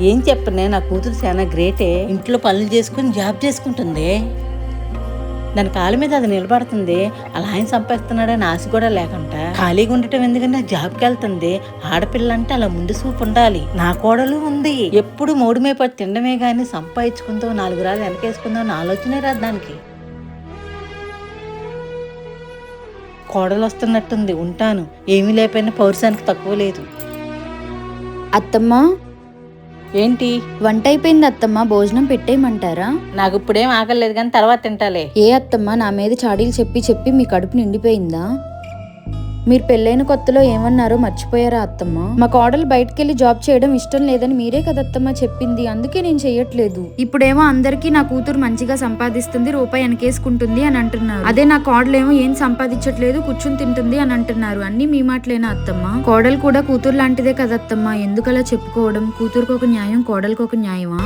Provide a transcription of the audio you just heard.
ఏం చెప్పనే నా కూతురు చాలా గ్రేటే. ఇంట్లో పనులు చేసుకుని జాబ్ చేసుకుంటుంది. దాని కాళ్ళ మీద అది నిలబడుతుంది. అలా ఆయన సంపాదిస్తున్నాడని ఆశ కూడా లేకుండా ఖాళీగా ఉండటం ఎందుకంటే జాబ్కి వెళ్తుంది. ఆడపిల్ల అంటే అలా ముందు చూపు ఉండాలి. నా కోడలు ఉంది. ఎప్పుడు మూడు మీద పడి తినడమే కానీ సంపాదించుకుందాం నాలుగు రాళ్ళు వెనకేసుకుందాం అని ఆలోచనే రాదు దానికి. కోడలు వస్తున్నట్టుంది ఉంటాను. ఏమీ లేకపోయినా పౌరుషానికి తక్కువ లేదు. అత్తమ్మ ఏంటి? వంట అయిపోయింది అత్తమ్మ భోజనం పెట్టేయమంటారా? నాకు ఇప్పుడేం ఆకలేదు కానీ తర్వాత తింటాలే. ఏ అత్తమ్మ నా మీద చాడీలు చెప్పి చెప్పి మీ కడుపు నిండిపోయిందా? మీరు పెళ్ళైన కొత్తలో ఏమన్నారో మర్చిపోయారా అత్తమ్మ? మా కోడలు బయటకెళ్ళి జాబ్ చేయడం ఇష్టం లేదని మీరే కదా అత్తమ్మ చెప్పింది. అందుకే నేను చెయ్యట్లేదు ఇప్పుడేమో అందరికీ నా కూతురు మంచిగా సంపాదిస్తుంది రూపాయి వెనకేసుకుంటుంది అని అంటున్నారు. అదే నా కోడలేమో ఏం సంపాదించట్లేదు కూర్చుని తింటుంది అని అంటున్నారు. అన్ని మీ మాటలేనా అత్తమ్మ? కోడలు కూడా కూతురు లాంటిదే కదా అత్తమ్మ ఎందుకలా చెప్పుకోవడం? కూతురుకు ఒక న్యాయం కోడలికి ఒక న్యాయమా?